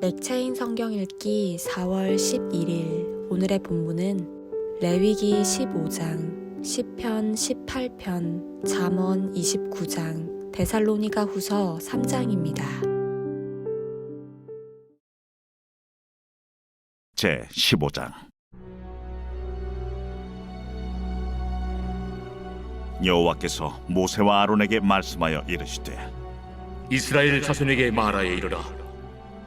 맥체인 성경 읽기 4월 11일 오늘의 본문은 레위기 15장, 시편 18편, 잠언 29장, 데살로니가 후서 3장입니다. 제 15장. 여호와께서 모세와 아론에게 말씀하여 이르시되 이스라엘 자손에게 말하여 이르라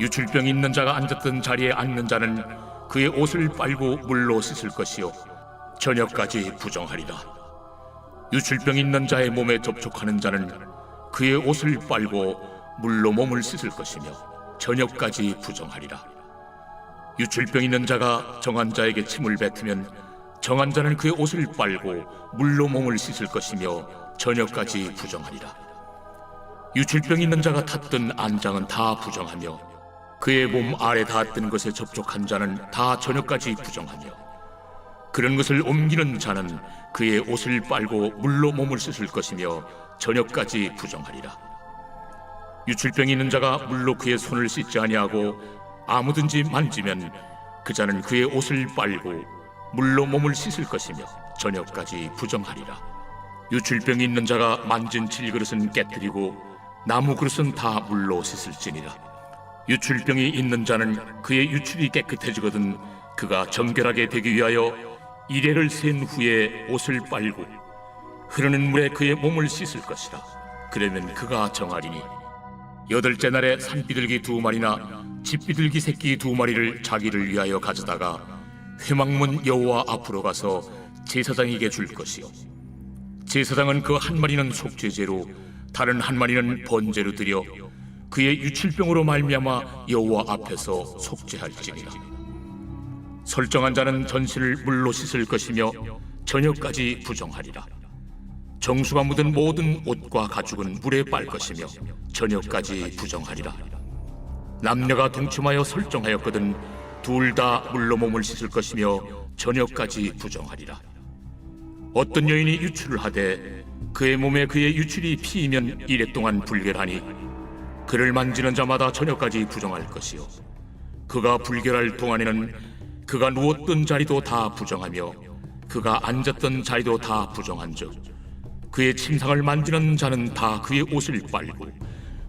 유출병 있는 자가 앉았던 자리에 앉는 자는 그의 옷을 빨고 물로 씻을 것이요 저녁까지 부정하리라. 유출병 있는 자의 몸에 접촉하는 자는 그의 옷을 빨고 물로 몸을 씻을 것이며 저녁까지 부정하리라. 유출병 있는 자가 정한 자에게 침을 뱉으면 정한 자는 그의 옷을 빨고 물로 몸을 씻을 것이며 저녁까지 부정하리라. 유출병 있는 자가 탔던 안장은 다 부정하며 그의 몸 아래 닿았던 것에 접촉한 자는 다 저녁까지 부정하며 그런 것을 옮기는 자는 그의 옷을 빨고 물로 몸을 씻을 것이며 저녁까지 부정하리라. 유출병 있는 자가 물로 그의 손을 씻지 아니하고 아무든지 만지면 그 자는 그의 옷을 빨고 물로 몸을 씻을 것이며 저녁까지 부정하리라. 유출병이 있는 자가 만진 질그릇은 깨뜨리고 나무 그릇은 다 물로 씻을지니라. 유출병이 있는 자는 그의 유출이 깨끗해지거든 그가 정결하게 되기 위하여 이래를 센 후에 옷을 빨고 흐르는 물에 그의 몸을 씻을 것이라. 그러면 그가 정하리니 여덟째 날에 산비둘기 두 마리나 집비둘기 새끼 두 마리를 자기를 위하여 가져다가 회막문 여호와 앞으로 가서 제사장에게 줄 것이요 제사장은 그 한 마리는 속죄제로 다른 한 마리는 번제로 드려 그의 유출병으로 말미암아 여호와 앞에서 속죄할지니라. 설정한 자는 전신을 물로 씻을 것이며 저녁까지 부정하리라. 정수가 묻은 모든 옷과 가죽은 물에 빨 것이며 저녁까지 부정하리라. 남녀가 동침하여 설정하였거든 둘 다 물로 몸을 씻을 것이며 저녁까지 부정하리라. 어떤 여인이 유출을 하되 그의 몸에 그의 유출이 피이면 이래 동안 불결하니 그를 만지는 자마다 저녁까지 부정할 것이요. 그가 불결할 동안에는 그가 누웠던 자리도 다 부정하며 그가 앉았던 자리도 다 부정한즉 그의 침상을 만지는 자는 다 그의 옷을 빨고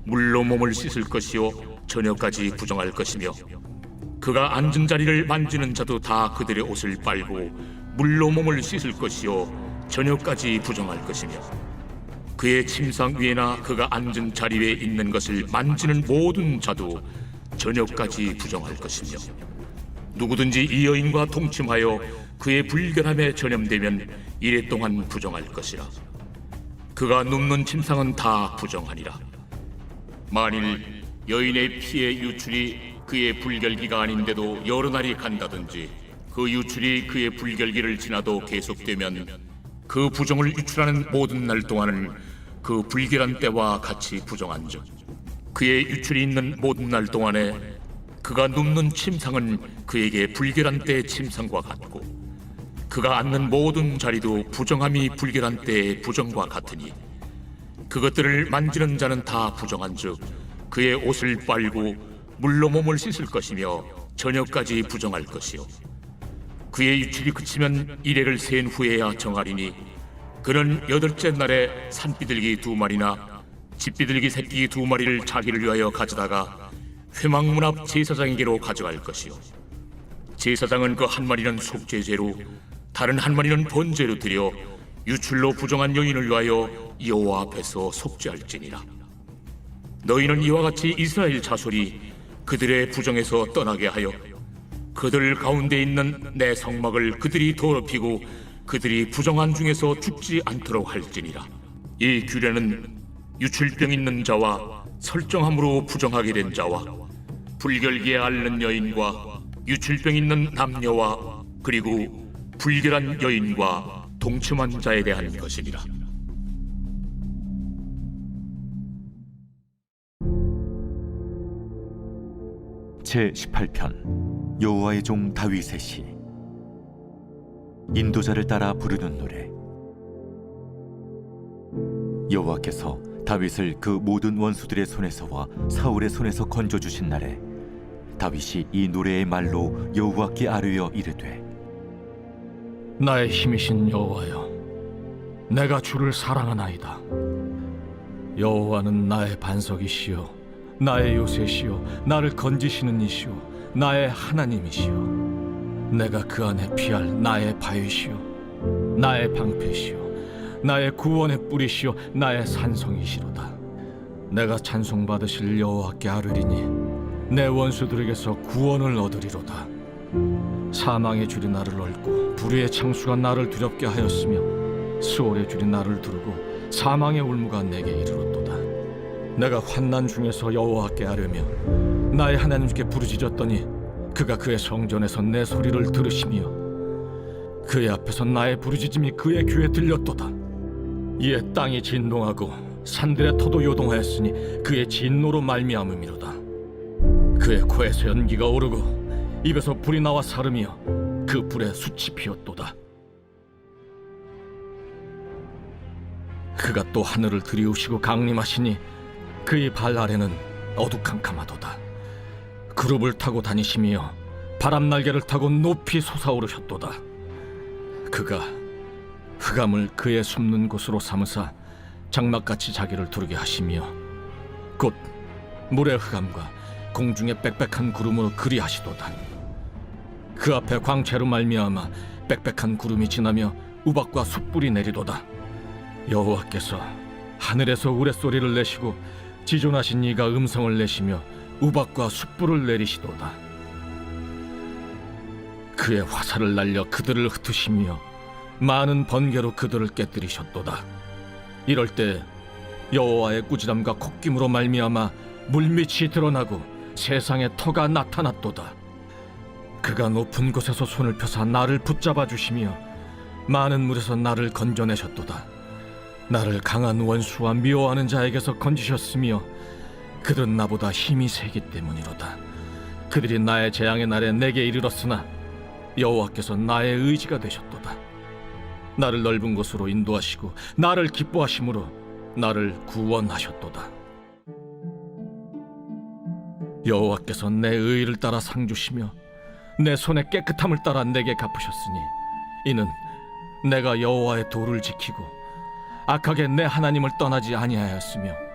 물로 몸을 씻을 것이요 저녁까지 부정할 것이며 그가 앉은 자리를 만지는 자도 다 그들의 옷을 빨고 물로 몸을 씻을 것이요 저녁까지 부정할 것이며 그의 침상 위에나 그가 앉은 자리 위에 있는 것을 만지는 모든 자도 저녁까지 부정할 것이며 누구든지 이 여인과 동침하여 그의 불결함에 전염되면 이래 동안 부정할 것이라. 그가 눕는 침상은 다 부정하니라. 만일 여인의 피의 유출이 그의 불결기가 아닌데도 여러 날이 간다든지 그 유출이 그의 불결기를 지나도 계속되면 그 부정을 유출하는 모든 날 동안은 그 불결한 때와 같이 부정한 즉 그의 유출이 있는 모든 날 동안에 그가 눕는 침상은 그에게 불결한 때의 침상과 같고 그가 앉는 모든 자리도 부정함이 불결한 때의 부정과 같으니 그것들을 만지는 자는 다 부정한 즉 그의 옷을 빨고 물로 몸을 씻을 것이며 저녁까지 부정할 것이요 그의 유출이 그치면 이래를 센 후에야 정하리니 그는 여덟째 날에 산비둘기 두 마리나 집비둘기 새끼 두 마리를 자기를 위하여 가져다가 회막문 앞 제사장에게로 가져갈 것이요. 제사장은 그 한 마리는 속죄제로 다른 한 마리는 번제로 드려 유출로 부정한 여인을 위하여 여호와 앞에서 속죄할지니라. 너희는 이와 같이 이스라엘 자손이 그들의 부정에서 떠나게 하여 그들 가운데 있는 내 성막을 그들이 더럽히고 그들이 부정한 중에서 죽지 않도록 할지니라 이 규례는 유출병 있는 자와 설정함으로 부정하게 된 자와 불결기에 앓는 여인과 유출병 있는 남녀와 그리고 불결한 여인과 동침한 자에 대한 것이니라. 제 18편 여호와의 종 다윗의 시. 인도자를 따라 부르는 노래. 여호와께서 다윗을 그 모든 원수들의 손에서와 사울의 손에서 건져 주신 날에 다윗이 이 노래의 말로 여호와께 아뢰어 이르되 나의 힘이신 여호와여 내가 주를 사랑하나이다. 여호와는 나의 반석이시요 나의 요새시요 나를 건지시는 이시요 나의 하나님이시요 내가 그 안에 피할 나의 바위시요 나의 방패시요 나의 구원의 뿌리시요 나의 산성이시로다. 내가 찬송받으실 여호와께 아뢰리니 내 원수들에게서 구원을 얻으리로다. 사망의 줄이 나를 얽고 불의의 창수가 나를 두렵게 하였으며 수월의 줄이 나를 두르고 사망의 울무가 내게 이르렀도다. 내가 환난 중에서 여호와께 아뢰며 나의 하나님께 부르짖었더니 그가 그의 성전에서 내 소리를 들으시며 그의 앞에서 나의 부르짖음이 그의 귀에 들렸도다 이에 땅이 진동하고 산들의 터도 요동하였으니 그의 진노로 말미암음이로다 그의 코에서 연기가 오르고 입에서 불이 나와 사르며 그 불에 숯이 피었도다. 그가 또 하늘을 들이우시고 강림하시니 그의 발 아래는 어두캄캄하도다. 그룹을 타고 다니시며 바람 날개를 타고 높이 솟아오르셨도다. 그가 흑암을 그의 숨는 곳으로 삼으사 장막같이 자기를 두르게 하시며 곧 물의 흑암과 공중의 빽빽한 구름으로 그리하시도다. 그 앞에 광채로 말미암아 빽빽한 구름이 지나며 우박과 숯불이 내리도다. 여호와께서 하늘에서 우레소리를 내시고 지존하신 이가 음성을 내시며 우박과 숯불을 내리시도다. 그의 화살을 날려 그들을 흩으시며 많은 번개로 그들을 깨뜨리셨도다. 이럴 때 여호와의 꾸지람과 콧김으로 말미암아 물밑이 드러나고 세상에 터가 나타났도다. 그가 높은 곳에서 손을 펴사 나를 붙잡아 주시며 많은 물에서 나를 건져내셨도다. 나를 강한 원수와 미워하는 자에게서 건지셨으며 그들은 나보다 힘이 세기 때문이로다. 그들이 나의 재앙의 날에 내게 이르렀으나 여호와께서 나의 의지가 되셨도다. 나를 넓은 곳으로 인도하시고 나를 기뻐하심으로 나를 구원하셨도다. 여호와께서 내 의를 따라 상 주시며 내 손의 깨끗함을 따라 내게 갚으셨으니 이는 내가 여호와의 도를 지키고 악하게 내 하나님을 떠나지 아니하였으며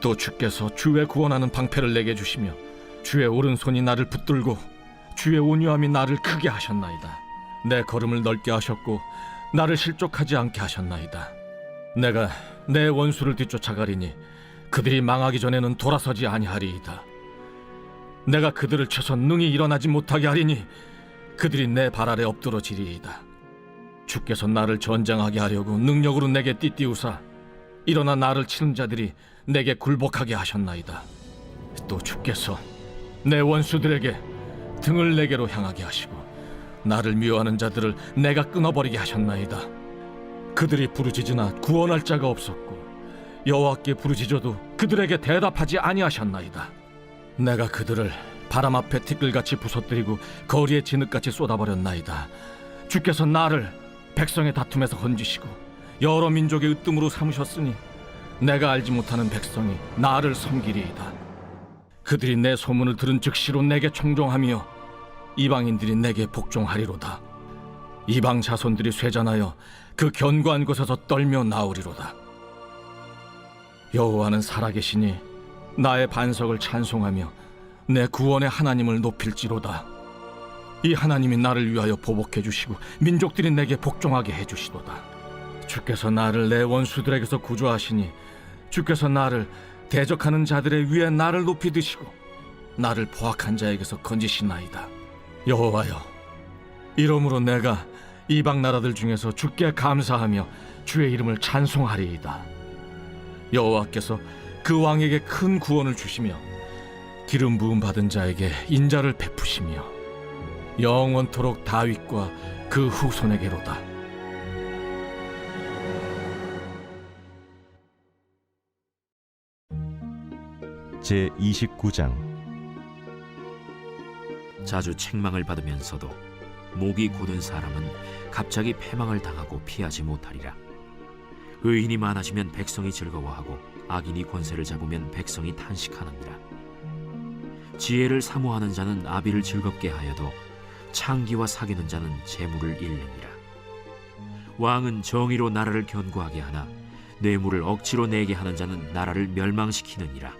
또 주께서 주의 구원하는 방패를 내게 주시며 주의 오른손이 나를 붙들고 주의 온유함이 나를 크게 하셨나이다. 내 걸음을 넓게 하셨고 나를 실족하지 않게 하셨나이다. 내가 내 원수를 뒤쫓아가리니 그들이 망하기 전에는 돌아서지 아니하리이다. 내가 그들을 쳐서 능히 일어나지 못하게 하리니 그들이 내 발 아래 엎드러지리이다. 주께서 나를 전장하게 하려고 능력으로 내게 띠띠우사 일어나 나를 치는 자들이 내게 굴복하게 하셨나이다. 또 주께서 내 원수들에게 등을 내게로 향하게 하시고 나를 미워하는 자들을 내가 끊어버리게 하셨나이다. 그들이 부르짖으나 구원할 자가 없었고 여호와께 부르짖어도 그들에게 대답하지 아니하셨나이다. 내가 그들을 바람 앞에 티끌같이 부서뜨리고 거리에 진흙같이 쏟아버렸나이다. 주께서 나를 백성의 다툼에서 건지시고 여러 민족의 으뜸으로 삼으셨으니 내가 알지 못하는 백성이 나를 섬기리이다. 그들이 내 소문을 들은 즉시로 내게 청종하며 이방인들이 내게 복종하리로다. 이방 자손들이 쇠잔하여 그 견고한 곳에서 떨며 나오리로다. 여호와는 살아계시니 나의 반석을 찬송하며 내 구원의 하나님을 높일지로다. 이 하나님이 나를 위하여 보복해 주시고 민족들이 내게 복종하게 해 주시도다. 주께서 나를 내 원수들에게서 구조하시니 주께서 나를 대적하는 자들의 위에 나를 높이 드시고 나를 포악한 자에게서 건지시나이다. 여호와여, 이러므로 내가 이방 나라들 중에서 주께 감사하며 주의 이름을 찬송하리이다. 여호와께서 그 왕에게 큰 구원을 주시며 기름 부음 받은 자에게 인자를 베푸시며 영원토록 다윗과 그 후손에게로다. 제 29장 자주 책망을 받으면서도 목이 곧은 사람은 갑자기 패망을 당하고 피하지 못하리라. 의인이 많아지면 백성이 즐거워하고 악인이 권세를 잡으면 백성이 탄식하느니라. 지혜를 사모하는 자는 아비를 즐겁게 하여도 창기와 사귀는 자는 재물을 잃느니라. 왕은 정의로 나라를 견고하게 하나 뇌물을 억지로 내게 하는 자는 나라를 멸망시키느니라.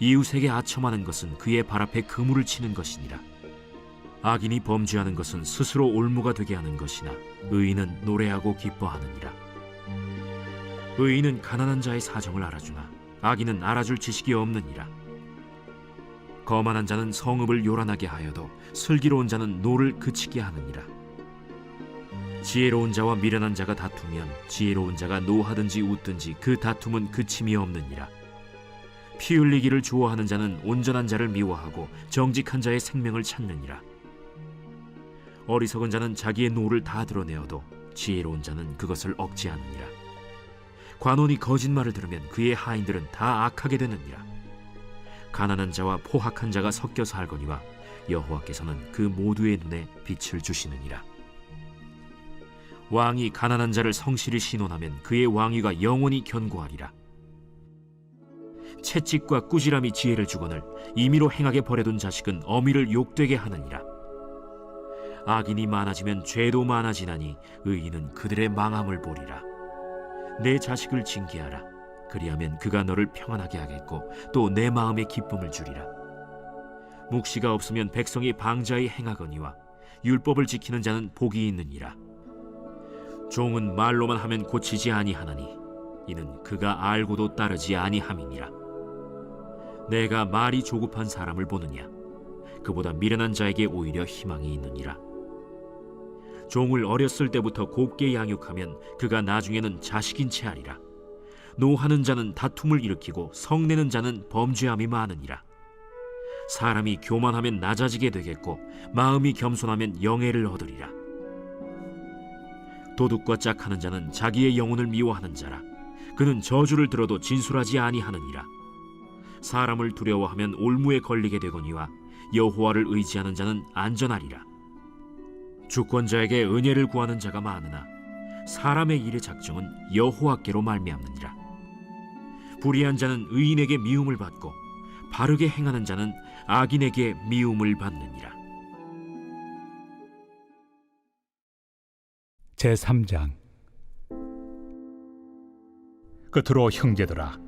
이웃에게 아첨하는 것은 그의 발 앞에 그물을 치는 것이니라. 악인이 범죄하는 것은 스스로 올무가 되게 하는 것이나 의인은 노래하고 기뻐하느니라. 의인은 가난한 자의 사정을 알아주나 악인은 알아줄 지식이 없느니라. 거만한 자는 성읍을 요란하게 하여도 슬기로운 자는 노를 그치게 하느니라. 지혜로운 자와 미련한 자가 다투면 지혜로운 자가 노하든지 웃든지 그 다툼은 그침이 없느니라. 피 흘리기를 좋아하는 자는 온전한 자를 미워하고 정직한 자의 생명을 찾느니라. 어리석은 자는 자기의 노를 다 드러내어도 지혜로운 자는 그것을 억제하느니라. 관원이 거짓말을 들으면 그의 하인들은 다 악하게 되느니라. 가난한 자와 포학한 자가 섞여 살거니와 여호와께서는 그 모두의 눈에 빛을 주시느니라. 왕이 가난한 자를 성실히 신원하면 그의 왕위가 영원히 견고하리라. 채찍과 꾸지람이 지혜를 주거늘 임의로 행하게 버려둔 자식은 어미를 욕되게 하느니라. 악인이 많아지면 죄도 많아지나니 의인은 그들의 망함을 보리라. 내 자식을 징계하라. 그리하면 그가 너를 평안하게 하겠고 또 내 마음에 기쁨을 주리라. 묵시가 없으면 백성이 방자히 행하거니와 율법을 지키는 자는 복이 있느니라. 종은 말로만 하면 고치지 아니하나니 이는 그가 알고도 따르지 아니함이니라. 내가 말이 조급한 사람을 보느냐 그보다 미련한 자에게 오히려 희망이 있느니라. 종을 어렸을 때부터 곱게 양육하면 그가 나중에는 자식인 채 하리라. 노하는 자는 다툼을 일으키고 성내는 자는 범죄함이 많으니라. 사람이 교만하면 낮아지게 되겠고 마음이 겸손하면 영예를 얻으리라. 도둑과 짝하는 자는 자기의 영혼을 미워하는 자라. 그는 저주를 들어도 진술하지 아니하느니라. 사람을 두려워하면 올무에 걸리게 되거니와 여호와를 의지하는 자는 안전하리라. 주권자에게 은혜를 구하는 자가 많으나 사람의 일의 작정은 여호와께로 말미암느니라. 불의한 자는 의인에게 미움을 받고 바르게 행하는 자는 악인에게 미움을 받느니라. 제3장 끝으로 형제들아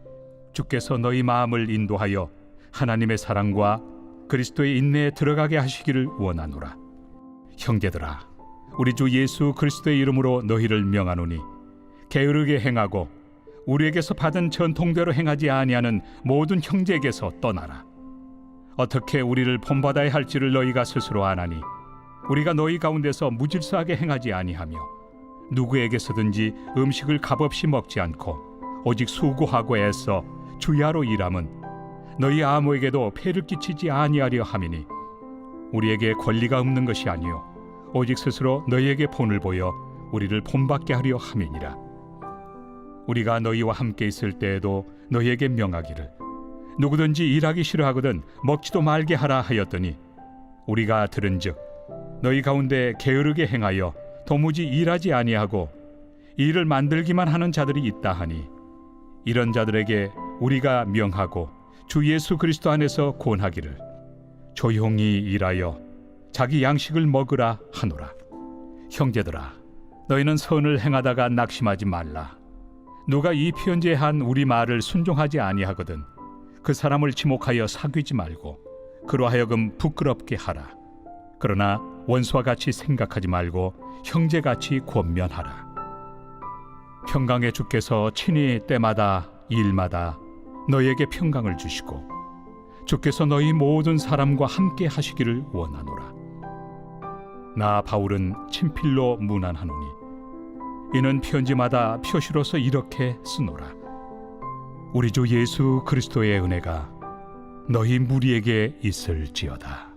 주께서 너희 마음을 인도하여 하나님의 사랑과 그리스도의 인내에 들어가게 하시기를 원하노라. 형제들아, 우리 주 예수 그리스도의 이름으로 너희를 명하노니 게으르게 행하고 우리에게서 받은 전통대로 행하지 아니하는 모든 형제에게서 떠나라. 어떻게 우리를 본받아야 할지를 너희가 스스로 아나니 우리가 너희 가운데서 무질서하게 행하지 아니하며 누구에게서든지 음식을 값없이 먹지 않고 오직 수고하고 애써 주야로 일함은 너희 아무에게도 폐를 끼치지 아니하려 함이니 우리에게 권리가 없는 것이 아니요 오직 스스로 너희에게 본을 보여 우리를 본받게 하려 함이니라. 우리가 너희와 함께 있을 때에도 너희에게 명하기를 누구든지 일하기 싫어하거든 먹지도 말게 하라 하였더니 우리가 들은즉 너희 가운데 게으르게 행하여 도무지 일하지 아니하고 일을 만들기만 하는 자들이 있다 하니 이런 자들에게 우리가 명하고 주 예수 그리스도 안에서 권하기를 조용히 일하여 자기 양식을 먹으라 하노라. 형제들아 너희는 선을 행하다가 낙심하지 말라. 누가 이 편지에 한 우리 말을 순종하지 아니하거든 그 사람을 지목하여 사귀지 말고 그로 하여금 부끄럽게 하라. 그러나 원수와 같이 생각하지 말고 형제같이 권면하라. 평강의 주께서 친히 때마다 일마다 너희에게 평강을 주시고 주께서 너희 모든 사람과 함께 하시기를 원하노라. 나 바울은 친필로 문안하노니 이는 편지마다 표시로서 이렇게 쓰노라. 우리 주 예수 그리스도의 은혜가 너희 무리에게 있을지어다